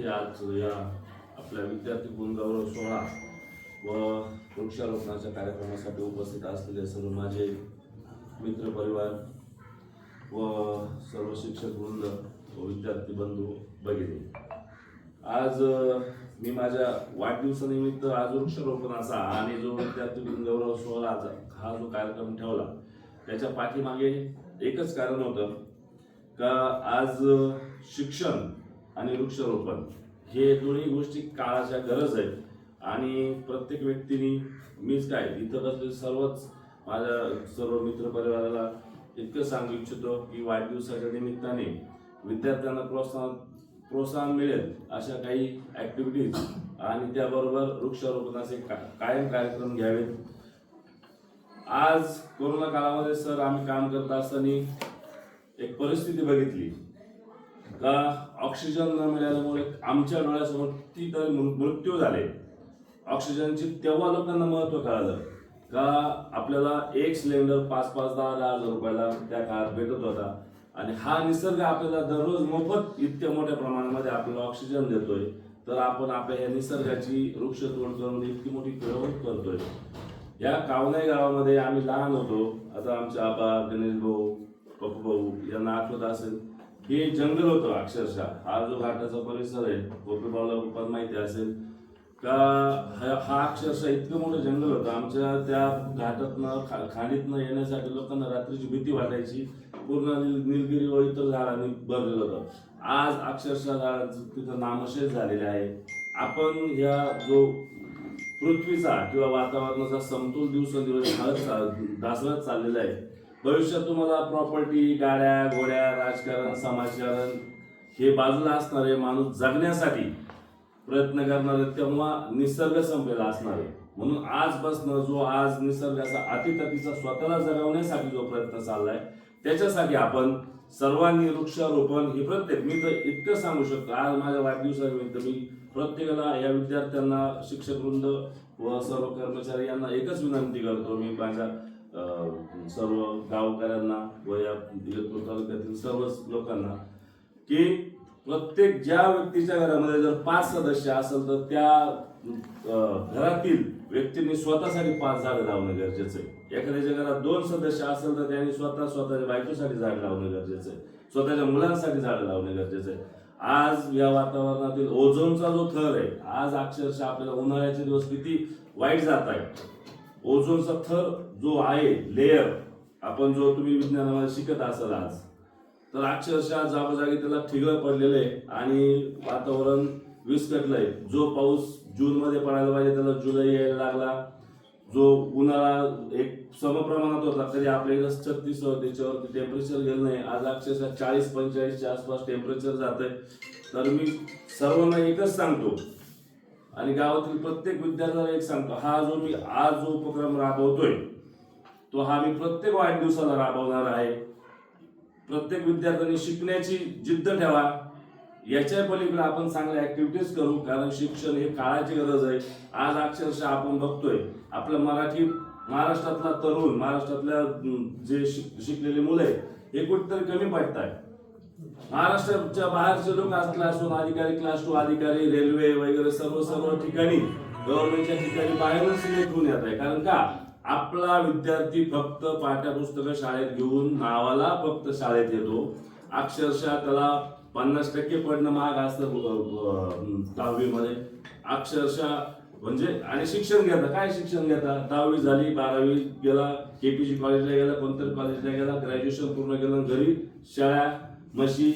ते आज या आपल्या विद्यार्थी गुणगौरव सोहळा व वृक्षारोपणाच्या कार्यक्रमासाठी उपस्थित असलेले सर्व माझे मित्र परिवार व सर्व शिक्षक वृंद व विद्यार्थी बंधू भगिनी. आज मी माझ्या वाढदिवसानिमित्त आज वृक्षारोपणाचा आणि जो विद्यार्थी गौरव सोहळाचा हा जो कार्यक्रम ठेवला त्याच्या पाठीमागे एकच कारण होतं का आज शिक्षण आणि वृक्षारोपण. हे दोन्ही गोष्टी काळाच्या गरज आहेत. आणि प्रत्येक व्यक्तीने मीच काय इथं बसले सर्वच माझ्या सर्व मित्र परिवाराला इतकं सांगू इच्छितो की वाढदिवसाच्या निमित्ताने विद्यार्थ्यांना प्रोत्साहन प्रोत्साहन मिळेल अशा काही ॲक्टिव्हिटीज आणि त्याबरोबर वृक्षारोपणाचे का, कायम कार्यक्रम घ्यावेत. आज कोरोना काळामध्ये सर आम्ही काम करत असताना एक परिस्थिती बघितली. का ऑक्सिजन न मिळाल्यामुळे आमच्या डोळ्यासमोर ती तर मृत्यू झाले. ऑक्सिजनची तेव्हा लोकांना महत्त्व कळालं. का आपल्याला एक सिलेंडर पाच पाच दहा दहा हजार रुपयाला त्या काळात भेटत होता. आणि हा निसर्ग आपल्याला दररोज मोफत इतक्या मोठ्या प्रमाणामध्ये आपल्याला ऑक्सिजन देतोय. तर आपण आपल्या या निसर्गाची वृक्षतोड करून इतकी मोठी पिळवणूक करतोय. या कावनाई गावामध्ये आम्ही लहान होतो. आता आमचे आबा गणेश भाऊ पप्पू भाऊ यांना आठवत असेल. हे जंगल होतं अक्षरशः. हा जो घाटाचा परिसर आहे गोपीबाला भाऊला माहिती असेल का हा अक्षरशः इतकं मोठं जंगल होतं. आमच्या त्या घाटातनं खा खाणीतनं येण्यासाठी लोकांना रात्रीची भीती वाटायची. पूर्ण निल निलगिरी व इतर झाडांनी भरलेलं होतं. आज अक्षरशः झाडांचं तिथं नामशेष झालेले आहे. आपण ह्या जो पृथ्वीचा किंवा वातावरणाचा समतोल दिवसेंदिवस ढासळत चाललेला आहे भविष्यात तुम्हाला प्रॉपर्टी गाड्या घोड्या राजकारण समाजकारण हे बाजूला असणारे माणूस जगण्यासाठी प्रयत्न करणारे तेव्हा निसर्ग संपेला असणार. म्हणून आजपासनं जो आज निसर्गाचा अतिततीचा स्वतःला जगवण्यासाठी जो प्रयत्न चाललाय त्याच्यासाठी आपण सर्वांनी वृक्षारोपण हे प्रत्येक मी तर इतकं सांगू शकतो आज माझ्या वाढदिवसानिमित्त मी प्रत्येकाला या विद्यार्थ्यांना शिक्षक वृंद व सर्व कर्मचारी यांना एकच विनंती करतो मी माझ्या सर्व गावकऱ्यांना व या तालुक्यातील सर्वच लोकांना की प्रत्येक ज्या व्यक्तीच्या घरामध्ये जर पाच सदस्य असेल तर त्या घरातील व्यक्तींनी स्वतःसाठी पाच झाडं लावणं गरजेचं आहे. एखाद्याच्या घरात दोन सदस्य असेल तर त्यांनी स्वतः स्वतःच्या बायकोसाठी झाड लावणं गरजेचं आहे. स्वतःच्या मुलांसाठी झाडं लावणं गरजेचं आहे. आज या वातावरणातील ओझोनचा जो थर आहे आज अक्षरशः आपल्याला उन्हाळ्याचे दिवस किती वाईट जात आहे. ओझोनचा थर जो आहे लेयर आपण जो तुम्ही विज्ञानामध्ये शिकत असाल आज तर अक्षरशः जागोजागी त्याला ठिगळ पडलेलं आहे आणि वातावरण विस्कटलंय जो पाऊस जूनमध्ये पडायला पाहिजे त्याला जुलै यायला लागला. जो उन्हाळा एक समप्रमाणात होता कधी आपल्या इथं छत्तीस त्याच्यावरती टेम्परेचर गेलं नाही. आज अक्षरशः चाळीस पंचेचाळीसच्या आसपास टेम्परेचर जात आहे तर मी सर्वांना एकच सांगतो आणि गावातील प्रत्येक विद्यार्थ्याला एक सांगतो हा जो मी आज जो उपक्रम राबवतोय तो हा मी प्रत्येक वाढदिवसाला राबवणार आहे. प्रत्येक विद्यार्थ्यांनी शिकण्याची जिद्द ठेवा. याच्या पलीकडे आपण चांगल्या ऍक्टिव्हिटीज करू कारण शिक्षण हे काळाची गरज आहे. आज अक्षरशः आपण बघतोय आपलं मराठी महाराष्ट्रातला तरुण महाराष्ट्रातल्या जे शिक- शिकलेले मुलं आहेत हे कुठेतरी कमी पडत आहे महाराष्ट्राच्या बाहेरचे लोक आज क्लास वन अधिकारी क्लास टू अधिकारी रेल्वे वगैरे सर्व सर्व ठिकाणी गव्हर्नमेंटच्या ठिकाणी बाहेरून सिलेक्ट होऊन येत आहे. कारण का? आपला विद्यार्थी फक्त पाठ्यपुस्तक शाळेत घेऊन नावाला फक्त शाळेत येतो. अक्षरशः त्याला पन्नास टक्के पडणं महाग असतं दहावीमध्ये. अक्षरशः म्हणजे आणि शिक्षण घेता. काय शिक्षण घेता? दहावी झाली बारावी गेला केपीजी कॉलेजला गेला कोणत्या कॉलेजला गेला ग्रॅज्युएशन पूर्ण केलं घरी शाळा म्हशी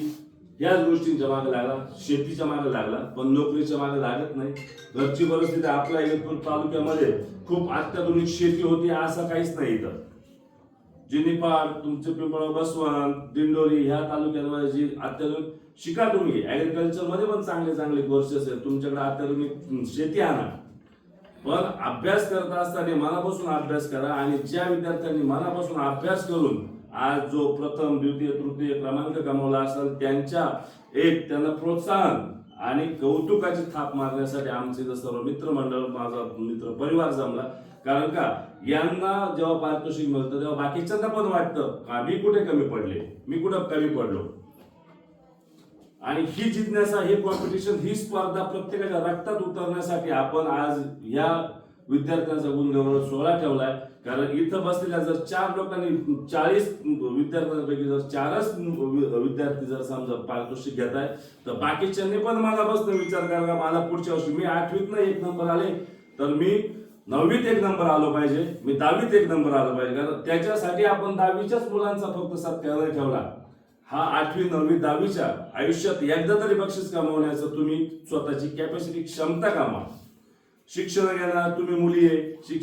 याच गोष्टींच्या मागे लागला शेतीच्या मागे लागला पण नोकरीच्या मागे लागत नाही. घरची परिस्थिती आपल्या इगतपूर तालुक्यामध्ये खूप अत्याधुनिक शेती होती असं काहीच नाही इथं. जिनिपाड तुमचे पिंपळ बसवान दिंडोरी ह्या तालुक्यांमध्ये जी अत्याधुनिक शिका तुम्ही ॲग्रिकल्चरमध्ये पण चांगले चांगले कोर्सेस आहेत. तुमच्याकडे अत्याधुनिक शेती आणा. पण अभ्यास करत असताना मनापासून अभ्यास करा आणि ज्या विद्यार्थ्यांनी मनापासून अभ्यास करून आज जो प्रथम द्वितीय तृतीय क्रमांक कमवला असेल त्यांच्या एक त्यांना प्रोत्साहन आणि कौतुकाची थाप मारण्यासाठी आमचे जर सर्व मित्रमंडळ माझा मित्र परिवार जमला. कारण का यांना जेव्हा पारितोषिक मिळतं तेव्हा बाकीच्यांना पण वाटतं का मी कुठे कमी पडले? मी कुठं कमी पडलो? आणि ही जिज्ञासा हे कॉम्पिटिशन ही स्पर्धा प्रत्येकाच्या रक्तात उतरण्यासाठी आपण आज या विद्यार्थ्यांचा गुणगौरव सोहळा ठेवलाय. कारण इथं बसलेल्या जर चार लोकांनी चाळीस विद्यार्थ्यांपैकी जर चारच विद्यार्थी जर समजा पारितोषिक घेत आहे तर बाकीच्यांनी पण मला बसणं विचार करा का मला पुढच्या वर्षी मी आठवीत नाही एक नंबर आले तर मी नववीत एक नंबर आलो पाहिजे मी दहावीत एक नंबर आलो पाहिजे कारण त्याच्यासाठी आपण दहावीच्याच मुलांचा फक्त सत्कार ठेवला. हा आठवी नववी दहावीच्या आयुष्यात एकदा तरी बक्षीस कमावण्याचं तुम्ही स्वतःची कॅपॅसिटी क्षमता कामा शिक्षण घ्यायला तुम्ही मुली आहे शिक्षण